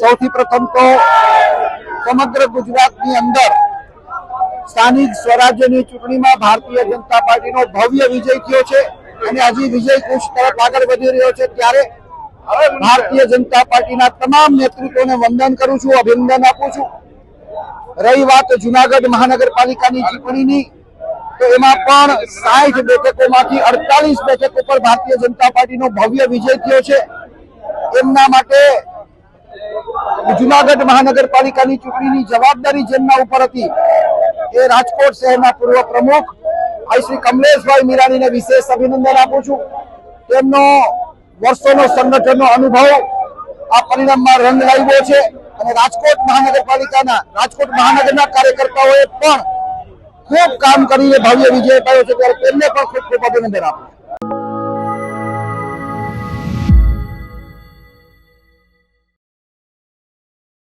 સૌથી પ્રથમ તો સમગ્ર ગુજરાતની અંદર સ્થાનિક સ્વરાજ્યની ચૂંટણીમાં ભારતીય જનતા પાર્ટીનો ભવ્ય વિજય થયો છે અને હજી વિજય કુશ તરફ આગળ વધી રહ્યો છે ત્યારે ભારતીય જનતા પાર્ટીના તમામ નેતૃત્વને વંદન કરું છું, અભિનંદન આપું છું. રહી વાત જુનાગઢ મહાનગરપાલિકાની ચૂંટણીની, તો એમાં પણ સાઠ બેઠકોમાંથી અડતાલીસ બેઠકો પર ભારતીય જનતા પાર્ટીનો ભવ્ય વિજય થયો છે. એમના માટે જુનાગઢ મહાનગરપાલિકાની ચૂંટણીની જવાબદારી જેમના ઉપર હતી એ રાજકોટ શહેરના પૂર્વ પ્રમુખ ભાઈ શ્રી કમલેશભાઈ મીરાણીને વિશેષ અભિનંદન આપું છું તેમનો વર્ષોનો સંગઠનનો અનુભવ આ પરિણામમાં રંગ લાવ્યો છે અને રાજકોટ મહાનગરપાલિકાના, રાજકોટ મહાનગરના કાર્યકર્તાઓએ પણ ખૂબ કામ કરીને ભવ્ય વિજય પાયો છે ત્યારે તેમને પણ ખૂબ ખૂબ અભિનંદન આપું.